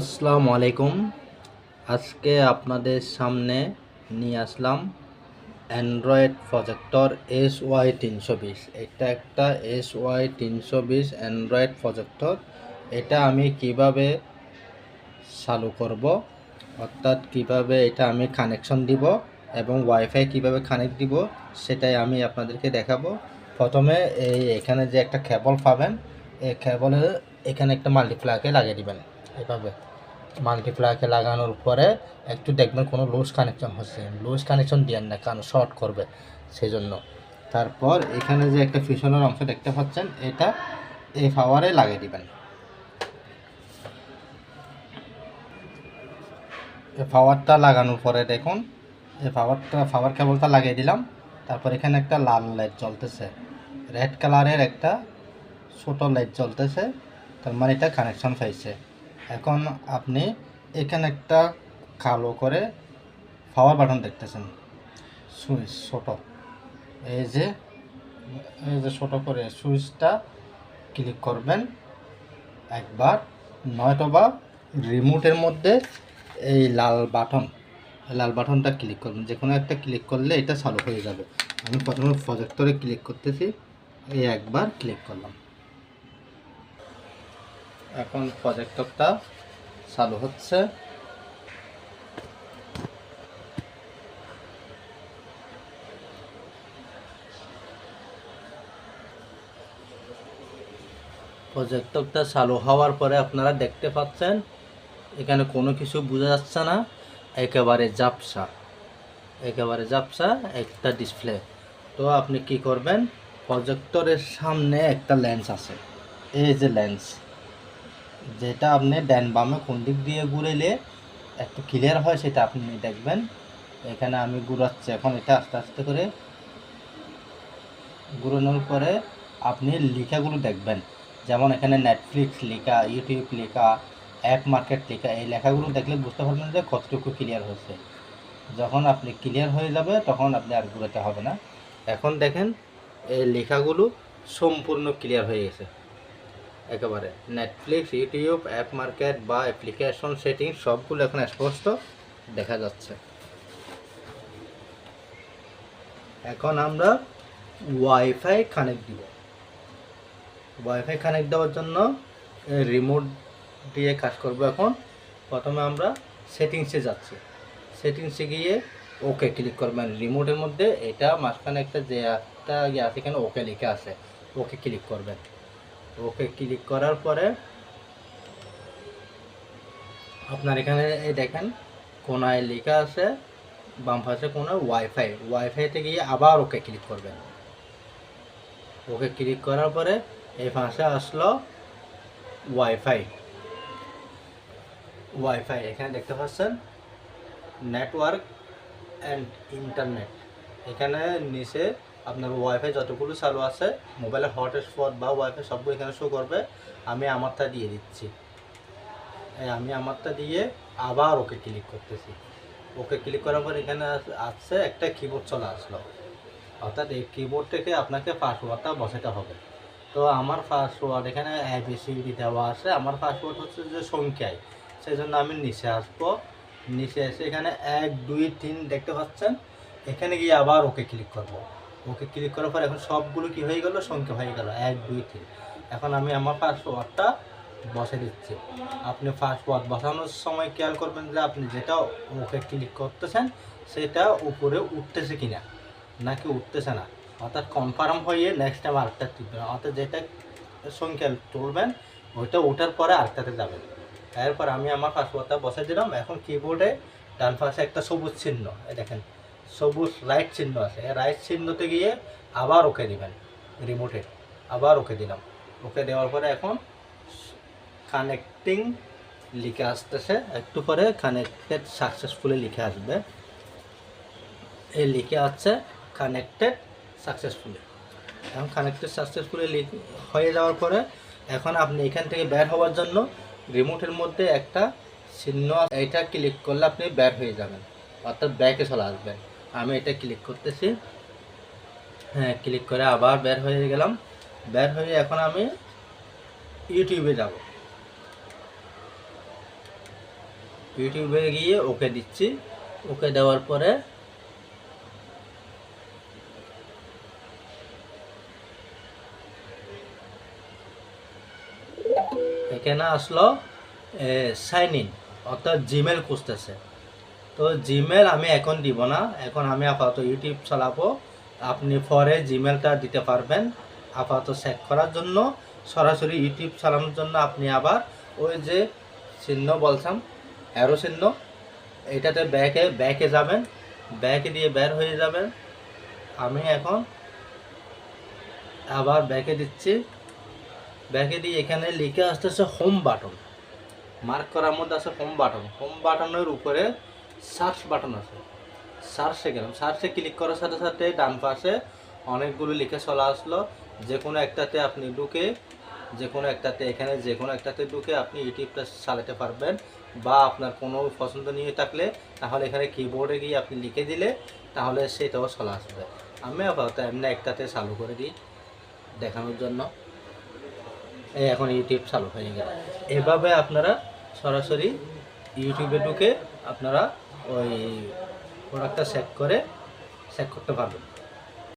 আসসালামু আলাইকুম। আজকে আপনাদের সামনে নিয়ে আসলাম অ্যান্ড্রয়েড প্রজেক্টর এস ওয়াই তিনশো বিশ। এটা একটা এস ওয়াই তিনশো বিশ অ্যান্ড্রয়েড প্রজেক্টর এটা আমি কীভাবে চালু করব, অর্থাৎ কীভাবে এটা আমি কানেকশন দিব এবং ওয়াইফাই কীভাবে কানেক্ট দিব, সেটাই আমি আপনাদেরকে দেখাবো। প্রথমে এই এখানে যে একটা কেবল পাবেন, এই কেবলে এখানে একটা মাল্টিপ্লাকে লাগিয়ে দিবেন। এভাবে মাল্টিপ্লাকে লাগানোর পরে একটু দেখবেন কোনো লুজ কানেকশন হচ্ছে। লুজ কানেকশন দিয়েন না, কারণ শর্ট করবে সেই জন্য তারপর এখানে যে একটা ফিশনের অংশ দেখতে পাচ্ছেন, এটা এই পাওয়ারে লাগিয়ে দিবেন। এই পাওয়ারটা লাগানোর পরে দেখুন, এই পাওয়ারটা পাওয়ার কেবলটা লাগিয়ে দিলাম। তারপর এখানে একটা লাল লাইট জ্বলতেছে। রেড কালারের একটা ছোট লাইট জ্বলতেছে, তার মানে এটা কানেকশন পাইছে। এখন আপনি এখানে একটা কালো করে পাওয়ার বাটন দেখতেছেন। সুইচ ছোট। এই যে এই যে ছোট করে সুইচটা ক্লিক করবেন। একবার নয়তোবা রিমোটের মধ্যে এই লাল বাটন লাল বাটনটা ক্লিক করবেন। যে কোনো একটা ক্লিক করলে এটা চালু হয়ে যাবে। আমি প্রথমে প্রজেক্টরে ক্লিক করতেছি, এই একবার ক্লিক করলাম। এখন প্রজেক্টরটা চালু হচ্ছে। প্রজেক্টরটা চালু হওয়ার পরে আপনারা দেখতে পাচ্ছেন, এখানে কোনো কিছু বোঝা যাচ্ছে না, একেবারে জাপসা একেবারে জাপসা একটা ডিসপ্লে তো আপনি কি করবেন প্রজেক্টরের সামনে একটা লেন্স আছে। এই যে লেন্স যেটা আপনি ডান বামে কোন দিক দিয়ে ঘুরেলে একটু ক্লিয়ার হয়, সেটা আপনি দেখবেন। এখানে আমি ঘুরাচ্ছি এখন, এটা আস্তে আস্তে করে ঘুরানোর পরে আপনি লেখাগুলো দেখবেন। যেমন এখানে নেটফ্লিক্স লেখা ইউটিউব লেখা অ্যাপ মার্কেট লেখা, এই লেখাগুলো দেখলে বুঝতে পারবেন যে কতটুকু ক্লিয়ার হয়েছে। যখন আপনি ক্লিয়ার হয়ে যাবে, তখন আপনি আর ঘুরাতে হবে না। এখন দেখেন, এই লেখাগুলো সম্পূর্ণ ক্লিয়ার হয়ে গেছে। একেবারে। নেটফ্লিক্স ইউটিউব অ্যাপ মার্কেট বা অ্যাপ্লিকেশন সেটিং সবগুলো এখন স্পষ্ট দেখা যাচ্ছে। এখন আমরা ওয়াইফাই কানেক্ট দিব। ওয়াইফাই কানেক্ট দেওয়ার জন্য রিমোট দিয়ে কাজ করব এখন। প্রথমে আমরা সেটিংসে যাচ্ছি। সেটিংসে গিয়ে ওকে ক্লিক করবেন। রিমোটের মধ্যে এটা মাঝখানে একটা যে একটা ইয়ে আছে এখানে ওকে লিখে আছে। ওকে ক্লিক করবেন। ওকে ক্লিক করার পরে আপনার এখানে এই দেখেন, কোনায় লেখা আছে, বাম পাশে কোনো ওয়াইফাই ওয়াইফাইতে গিয়ে আবার ওকে ক্লিক করবেন। ওকে ক্লিক করার পরে এই পাশে আসলো ওয়াইফাই ওয়াইফাই এখানে দেখতে পাচ্ছেন নেটওয়ার্ক অ্যান্ড ইন্টারনেট এখানে নিচে আপনার ওয়াইফাই যতগুলো চালু আছে মোবাইলের হটস্পট বা ওয়াইফাই সবগুলো এখানে শো করবে, আমি আমারটা দিয়ে দিচ্ছি। আমি আমারটা দিয়ে আবার ওকে ক্লিক করতেছি। ওকে ক্লিক করার পর এখানে আসছে একটা কিবোর্ড চলে আসলো। অর্থাৎ এই কিবোর্ড থেকে আপনাকে পাসওয়ার্ডটা বসাতে হবে। তো আমার পাসওয়ার্ড এখানে এবিসিডি দেওয়া আছে। আমার পাসওয়ার্ড হচ্ছে যে সংখ্যায়। সেই জন্য আমি নিচে আসব। নিচে এসে এখানে এক, দুই, তিন দেখতে পাচ্ছেন। এখানে গিয়ে আবার ওকে ক্লিক করব। ওকে ক্লিক করার পর এখন সবগুলো কি হয়ে গেল? সংখ্যা হয়ে গেল। এক, দুই, তিন। এখন আমি আমার পাসওয়ার্ডটা বসে দিচ্ছি। আপনি পাসওয়ার্ড বসানোর সময় খেয়াল করবেন যে আপনি যেটা ওকে ক্লিক করতেছেন, সেটা উপরে উঠতেছে কিনা? নাকি উঠতেছে না? অর্থাৎ কনফার্ম হয়ে নেক্সট টাইম আরেকটা টিপবেন। অর্থাৎ যেটা সংখ্যা তুলবেন, ওইটা ওঠার পরে আরেকটাতে যাবেন। এরপর আমি আমার পাসওয়ার্ডটা বসে দিলাম। এখন কিবোর্ডে ডান পাশে একটা সবুজ চিহ্ন। দেখেন সবুজ রাইট চিহ্ন আছে। রাইট চিহ্নতে গিয়ে আবার ওকে দিবেন রিমোটে আবার ওকে দিলাম। ওকে দেওয়ার পরে এখন কানেক্টিং লিখে আসতেছে। একটু পরে কানেক্টেড সাকসেসফুলি লিখে আসবে। এই লিখে আসছে কানেক্টেড সাকসেসফুলি এখন কানেক্টেড সাকসেসফুলি হয়ে যাওয়ার পরে এখন আপনি এখান থেকে বের হওয়ার জন্য রিমোটের মধ্যে একটা চিহ্ন এটা ক্লিক করলে আপনি বের হয়ে যাবেন, অর্থাৎ ব্যাকে চলে আসবেন। আমি এটা ক্লিক করতেছি। হ্যাঁ ক্লিক করে আবার বের হয়ে গেলাম। বের হয়ে এখন আমি ইউটিউবে যাব। ইউটিউবে গিয়ে ওকে দিচ্ছি। ওকে দেওয়ার পরে এখানে আসলো সাইন ইন অর্থাৎ জিমেল খুঁজতেছে। তো জিমেল আমি এখন দিব না। এখন আমি আপাতত ইউটিউব চালাবো। আপনি পরে জিমেলটা দিতে পারবেন, আপাতত চেক করার জন্য। সরাসরি ইউটিউব চালানোর জন্য আপনি আবার ওই যে চিহ্ন বলছাম অ্যারো চিহ্ন, এটাতে ব্যাকে ব্যাকে যাবেন। ব্যাকে দিয়ে বের হয়ে যাবেন। আমি এখন আবার ব্যাকে দিচ্ছি। ব্যাকে দিয়ে এখানে লিখে আসতেছে হোম বাটন মার্ক করার মধ্যে আছে হোম বাটন হোম বাটনের উপরে সার্চ বাটন আছে। সার্চে গেলাম। সার্চে ক্লিক করার সাথে সাথে ডান পাশে অনেকগুলো লিখে চলে আসলো। যে কোনো একটাতে আপনি ঢুকে, যে কোনো একটাতে এখানে, যে কোনো একটাতে ঢুকে আপনি ইউটিউবটা চালাতে পারবেন বা আপনার কোনো পছন্দ নিয়ে থাকলে তাহলে এখানে কিবোর্ডে গিয়ে আপনি লিখে দিলে তাহলে সেটাও চলে আসবে। আমি আপাতত এমনি একটাতে চালু করে দিই দেখানোর জন্য। এই এখন ইউটিউব চালু হয়ে গেল। এভাবে আপনারা সরাসরি ইউটিউবে ঢুকে আপনারা ওই প্রোডাক্টটা চেক করে চেক করতে পারবেন।